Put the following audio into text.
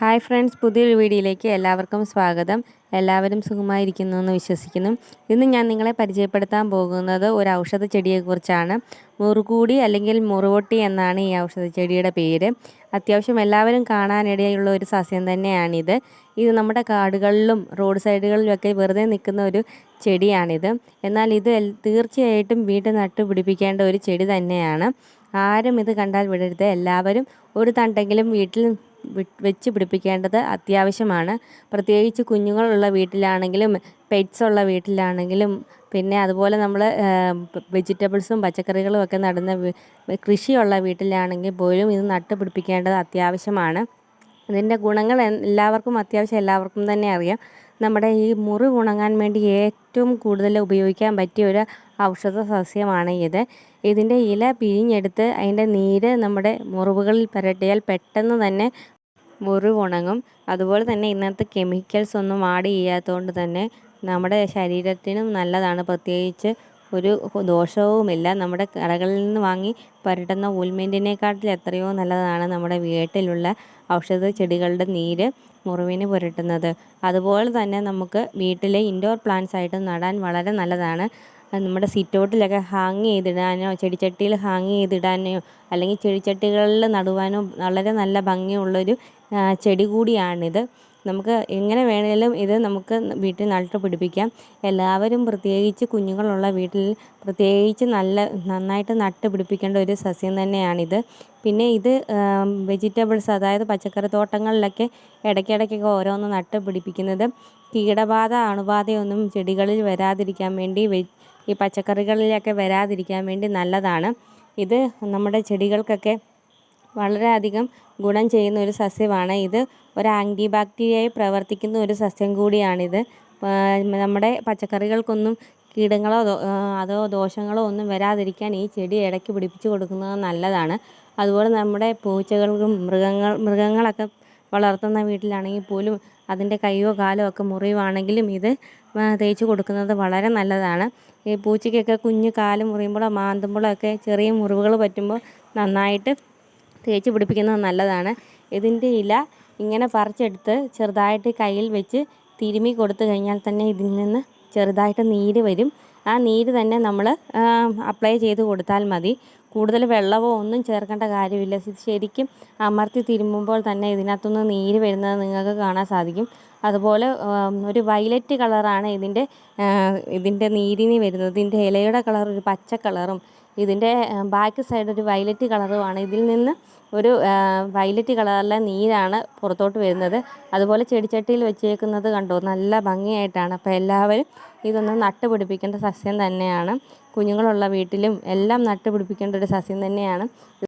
Hi friends പുതിയൊരു വീഡിയോയിലേക്ക് എല്ലാവർക്കും സ്വാഗതം. എല്ലാവരും സുഖമായിരിക്കുന്നു എന്ന് വിശ്വസിക്കുന്നു. ഇന്ന് ഞാൻ നിങ്ങളെ പരിചയപ്പെടുത്താൻ പോകുന്നത് ഒരു ഔഷധ ചെടിയെക്കുറിച്ചാണ് മുറുകൂടി അല്ലെങ്കിൽ മുറുവൊട്ടി എന്നാണ് ഈ ഔഷധ ചെടിയുടെ പേര്. അത്യാവശ്യം എല്ലാവരും കാണാനിടയുള്ള ഒരു സസ്യം തന്നെയാണിത്. ഇത് നമ്മുടെ കാടുകളിലും റോഡ് സൈഡുകളിലുമൊക്കെ വെറുതെ നിൽക്കുന്ന ഒരു ചെടിയാണിത്. എന്നാൽ ഇത് തീർച്ചയായിട്ടും വീട്ടിൽ നട്ടു പിടിപ്പിക്കേണ്ട ഒരു ചെടി തന്നെയാണ്. ആരും ഇത് കണ്ടാൽ വിടരുത്. എല്ലാവരും ഒരു തണ്ടെങ്കിലും വീട്ടിൽ വെച്ച് പിടിപ്പിക്കേണ്ടത് അത്യാവശ്യമാണ്. പ്രത്യേകിച്ച് കുഞ്ഞുങ്ങളുള്ള വീട്ടിലാണെങ്കിലും പെറ്റ്സ് ഉള്ള വീട്ടിലാണെങ്കിലും പിന്നെ അതുപോലെ നമ്മൾ വെജിറ്റബിൾസും പച്ചക്കറികളും ഒക്കെ നടുന്ന കൃഷിയുള്ള വീട്ടിലാണെങ്കിൽ പോലും ഇത് നട്ട് പിടിപ്പിക്കേണ്ടത് അത്യാവശ്യമാണ്. ഇതിന്റെ ഗുണങ്ങൾ എല്ലാവർക്കും അത്യാവശ്യം എല്ലാവർക്കും തന്നെ അറിയാം. നമ്മുടെ ഈ മുറി ഉണങ്ങാൻ വേണ്ടി ഏറ്റവും കൂടുതൽ ഉപയോഗിക്കാൻ പറ്റിയ ഒരു ഔഷധ സസ്യമാണ് ഇത്. ഇതിന്റെ ഇല പിഴിഞ്ഞെടുത്ത് അതിന്റെ നീര് നമ്മുടെ മുറിവുകളിൽ പുരട്ടിയാൽ പെട്ടെന്ന് തന്നെ മുറിവ് ഉണങ്ങും. അതുപോലെ തന്നെ ഇന്നത്തെ കെമിക്കൽസ് ഒന്നും ആഡ് ചെയ്യാത്തതുകൊണ്ട് തന്നെ നമ്മുടെ ശരീരത്തിനും നല്ലതാണ്. പ്രത്യേകിച്ച് ഒരു ദോഷവുമില്ല. നമ്മുടെ കടകളിൽ നിന്ന് വാങ്ങി പുരട്ടുന്ന ഉൽമെന്റിനെക്കാട്ടിൽ എത്രയോ നല്ലതാണ് നമ്മുടെ വീട്ടിലുള്ള ഔഷധ ചെടികളുടെ നീര് മുറിവിന് പുരട്ടുന്നത്. അതുപോലെ തന്നെ നമുക്ക് വീട്ടിലെ ഇൻഡോർ പ്ലാന്റ്സ് ആയിട്ട് നടാൻ വളരെ നല്ലതാണ്. നമ്മുടെ സിറ്റൗട്ടിലൊക്കെ ഹാങ് ചെയ്തിടാനോ ചെടിച്ചട്ടിയിൽ ഹാങ് ചെയ്തിടാനോ അല്ലെങ്കിൽ ചെടിച്ചട്ടികളിൽ നടുവാനോ വളരെ നല്ല ഭംഗിയുള്ളൊരു ചെടി കൂടിയാണിത്. നമുക്ക് എങ്ങനെ വേണമെങ്കിലും ഇത് നമുക്ക് വീട്ടിൽ നട്ടു പിടിപ്പിക്കാം. എല്ലാവരും പ്രത്യേകിച്ച് കുഞ്ഞുങ്ങളുള്ള വീട്ടിൽ പ്രത്യേകിച്ച് നല്ല നന്നായിട്ട് നട്ട് പിടിപ്പിക്കേണ്ട ഒരു സസ്യം തന്നെയാണിത്. പിന്നെ ഇത് വെജിറ്റബിൾസ് അതായത് പച്ചക്കറി തോട്ടങ്ങളിലൊക്കെ ഇടയ്ക്കിടയ്ക്കൊക്കെ ഓരോന്ന് നട്ട് പിടിപ്പിക്കുന്നത്. കീടബാധ അണുബാധയൊന്നും ചെടികളിൽ വരാതിരിക്കാൻ വേണ്ടി ഈ പച്ചക്കറികളിലൊക്കെ വരാതിരിക്കാൻ വേണ്ടി നല്ലതാണ്. ഇത് നമ്മുടെ ചെടികൾക്കൊക്കെ വളരെയധികം ഗുണം ചെയ്യുന്ന ഒരു സസ്യമാണ് ഇത്. ഒരു ആന്റി ബാക്ടീരിയയായി പ്രവർത്തിക്കുന്ന ഒരു സസ്യം കൂടിയാണിത്. നമ്മുടെ പച്ചക്കറികൾക്കൊന്നും കീടങ്ങളോ അതോ ദോഷങ്ങളോ ഒന്നും വരാതിരിക്കാൻ ഈ ചെടി ഇടയ്ക്ക് പിടിപ്പിച്ച് കൊടുക്കുന്നത് നല്ലതാണ്. അതുപോലെ നമ്മുടെ പൂച്ചകൾക്കും മൃഗങ്ങൾ മൃഗങ്ങളൊക്കെ വളർത്തുന്ന വീട്ടിലാണെങ്കിൽ പോലും അതിന്റെ കൈയോ കാലോ ഒക്കെ മുറിവാണെങ്കിലും ഇത് തേച്ച് കൊടുക്കുന്നത് വളരെ നല്ലതാണ്. ഈ പൂച്ചയ്ക്കൊക്കെ കുഞ്ഞ് കാൽ മുറിയുമ്പോഴോ മാന്തുമ്പോഴോ ഒക്കെ ചെറിയ മുറിവുകൾ പറ്റുമ്പോൾ നന്നായിട്ട് തേച്ച് പിടിപ്പിക്കുന്നത് നല്ലതാണ്. ഇതിന്റെ ഇല ഇങ്ങനെ പറിച്ചെടുത്ത് ചെറുതായിട്ട് കയ്യിൽ വെച്ച് തിരുമി കൊടുത്തു കഴിഞ്ഞാൽ തന്നെ ഇതിൽ നിന്ന് ചെറുതായിട്ട് നീര് വരും. ആ നീര് തന്നെ നമ്മൾ അപ്ലൈ ചെയ്ത് കൊടുത്താൽ മതി. കൂടുതൽ വെള്ളമോ ഒന്നും ചേർക്കേണ്ട കാര്യമില്ല. ഇത് ശരിക്കും അമർത്തി തിരുമ്പുമ്പോൾ തന്നെ ഇതിനകത്തുനിന്ന് നീര് വരുന്നത് നിങ്ങൾക്ക് കാണാൻ സാധിക്കും. അതുപോലെ ഒരു വയലറ്റ് കളറാണ് ഇതിന്റെ ഇതിന്റെ നീരിന് വരുന്നത്. ഇതിന്റെ ഇലയുടെ കളർ ഒരു പച്ച കളറും ഇതിന്റെ ബാക്ക് സൈഡ് ഒരു വയലറ്റ് കളറുമാണ്. ഇതിൽ നിന്ന് ഒരു വയലറ്റ് കളറിലെ നീരാണ് പുറത്തോട്ട് വരുന്നത്. അതുപോലെ ചെടിച്ചട്ടിയിൽ വെച്ചേക്കുന്നത് കണ്ടോ? നല്ല ഭംഗിയായിട്ടാണ്. അപ്പോൾ എല്ലാവരും ഇതൊന്ന് നട്ടുപിടിപ്പിക്കേണ്ട സസ്യം തന്നെയാണ്. കുഞ്ഞുങ്ങളുള്ള വീട്ടിലും എല്ലാം നട്ടുപിടിപ്പിക്കേണ്ട ഒരു സസ്യം തന്നെയാണ്.